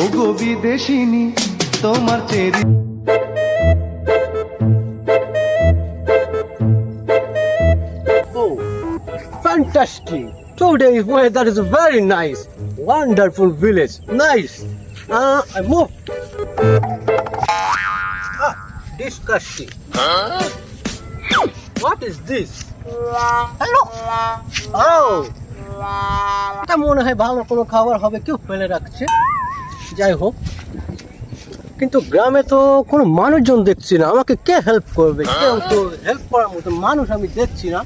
ও গো বিদেশিনী তোমার cherry Oh, fantastic! Today's weather is very nice. Wonderful village. Nice. Uh, I move. Ah, disgusting. What is this? Hello. Oh. এটা মনে হয় ভালো কোনো খাবার হবে কেউ ফেলে রাখছে যাই হোক কিন্তু গ্রামে তো কোনো মানুষজন দেখছি না আমাকে কে হেল্প করবে কেউ তো হেল্প করার মতো মানুষ আমি দেখছি না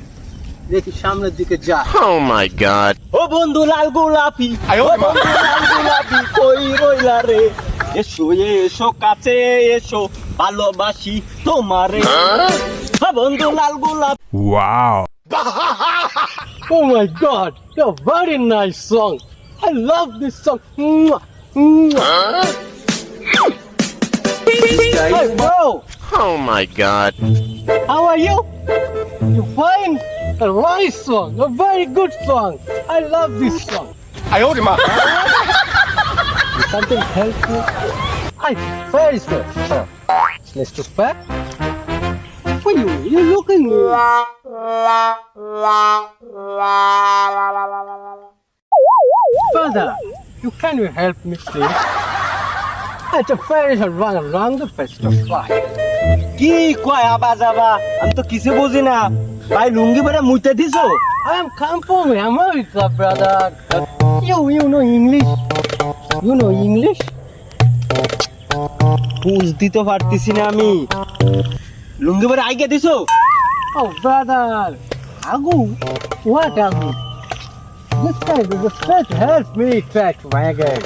দেখি সামনের দিকে যা Oh my god. ও বন্ধু লাল গোলাপি ও বন্ধু লাল গোলাপি কই রইলা রে এসো এসো কাছে এসো ভালোবাসি তোমারে ও বন্ধু লাল গোলাপি Wow. Oh my god, a very nice song. I love this song. Mwah, mwah. Hey bro, Oh my god. how are you? You fine? A nice song, a very good song. I love this song. Something help me? I very good. Mr. Fat? What you? You looking? Father, you can you help me please? It's a fairy shall run around the festival. কি কয় আবা যাবা আমি তো কিছু বুঝি না ভাই লুঙ্গি পরে মুইতে দিছো I am come from America, brother. You, you know English? You know English? বুঝতে তো পারতেছি না আমি লুঙ্গি পরে আইগে দিছো Oh, brother. Agu? What Agu? This guy is a straight help me track wagon.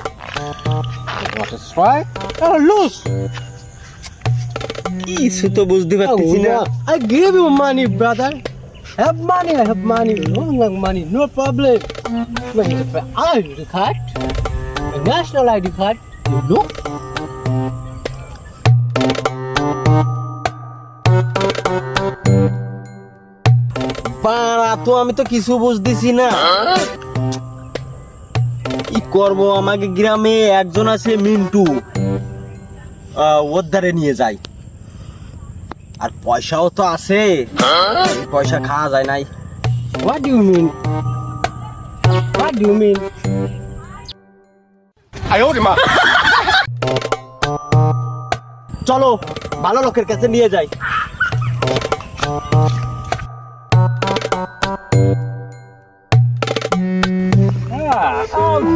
What a strike? Oh, loose. কিছু তো বুঝতে Oh, পারতেছি না yeah. I give you money, brother. Have money, I have money. No like money, no problem. But if I ID card, a national ID card, you look. পাড়া তো আমি তো কিছু বুঝতেছি না কি করব? আমাকে গ্রামে একজন আছে মিন্টু। ওর ধারে নিয়ে যাই। আর পয়সাও তো আছে। পয়সা খাওয়া যায় নাই। What do you mean? What do you mean? চলো ভালো লোকের কাছে নিয়ে যাই।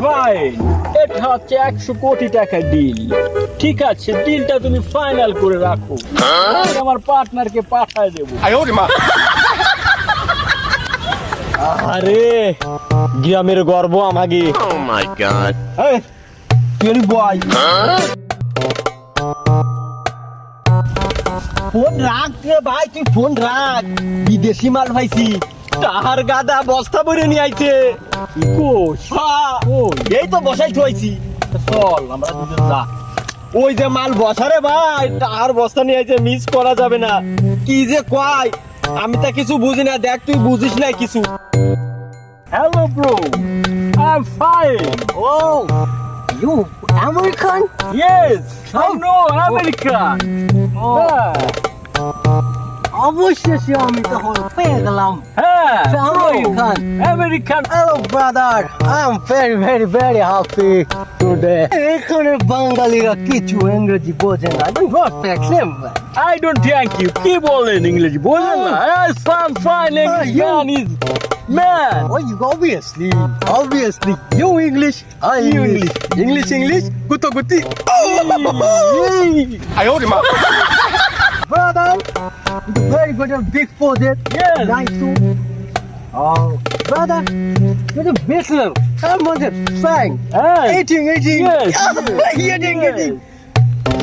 ফাইন এটা হচ্ছে একশো কোটি টাকা ডিল ঠিক আছে ডিলটা তুমি ফাইনাল করে রাখো। আমি আমার পার্টনারকে পাঠায় দেবো। আরে গ্রামের গর্ব আমাকে। Oh my এই, তুই বয় ফোন রাখ রে ভাই তুই ফোন রাখ। বিদেশি মাল ভাইছি তাহার গাদা বস্তা ভরে নিয়ে আইছে। এই তো বসাই থইছি চল আমরা দুজন যা। ওই যে মাল বসারে ভাই তাহার বস্তা নিয়ে আইছে মিস করা যাবে না। কি যে কয় আমি তা কিছু বুঝি না দেখ তুই বুঝিস না কিছু। Hello bro I am fine Oh, you American? Yes I know American অবশ্যই আমি তখন পেয়ে গেলাম হ্যাঁ American American Hello, brother. I am very, very, very happy today. এখানে বাঙালিরা কিছু ইংরেজি বোঝে না আই ডোন্ট থ্যাংক ইউ কি বলেন ইংরেজি বলেন না some fine man is man Oh, you obviously, obviously, you English, I English, English, English, guto guti. Brother, it's very good and big project. Yes. Nice too. Oh, brother, you're a business. I'm on the fang. Hey. Eating, eating. Yes. eating, eating.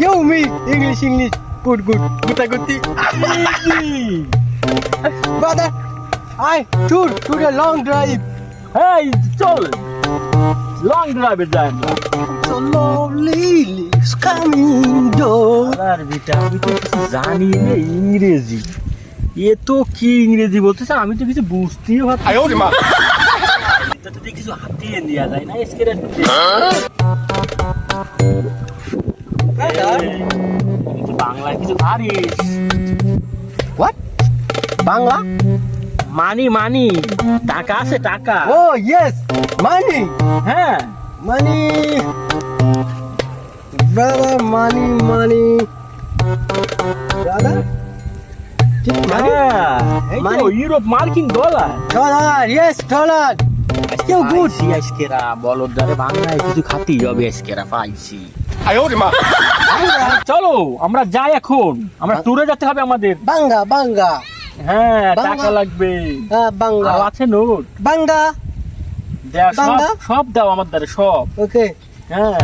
You, me, English, English. Good, good. Guta guti. Brother, I tour to the long drive. এই চল long ড্রাইভে যাই আমরা So lonely leaves coming down. আর বেটা আমি তো কিছু জানি না ইংরেজি। এ তো কি ইংরেজি বলতেছে আমি তো কিছু বুঝতেই পারছি কিছু হাতিয়ে নেওয়া যায় না? SK brother. বাংলা কিছু পারিস বাংলা? মানি মানি টাকা আছে টাকা। ও ইয়েস মানি হ্যাঁ। মানি দাদা মানি মানি দাদা আমরা যাই এখন। আমরা টুরে যেতে হবে আমাদের। বাঙ্গা বাঙ্গা হ্যাঁ বাংলা? টাকা লাগবে Ah, banga. আছে নোট বাংলা সব বাংলা? সব দাও আমার দ্বারে সব ওকে হ্যাঁ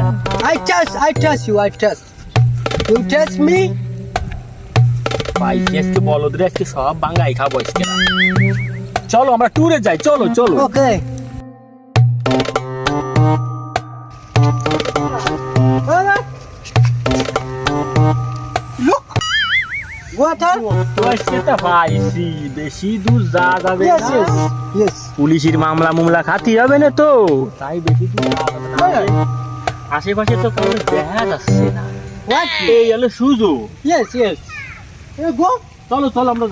I trust, I trust you, I trust. You trust me? পাইছি আজকে বলদরে আজকে সব বাঙ্গাই খাব আজকে চলো আমরা ট্যুরে যাই চলো চলো Okay. বেশি দূর যা পুলিশের মামলা মুমলা খাতি হবে না তো তাই বেশি আশেপাশে তো কাউকে দেখা যাচ্ছে না ইয়েস ইয়েস গো চলো চলো আমরা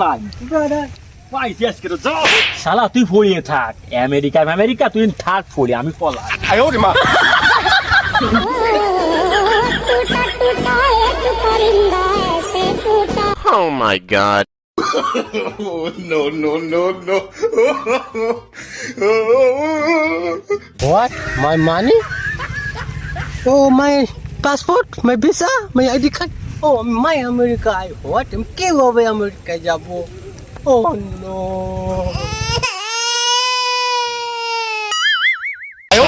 তুই ফড়িয়ে থাক আমেরিকা আমেরিকা তুই থাক ফড়ি আমি মা Oh my god. Oh no, no, no, no. what? My money? Oh, my passport? My visa? My ID card? Oh, my America. What? I'm giveaway America, Jabo. Oh, no. I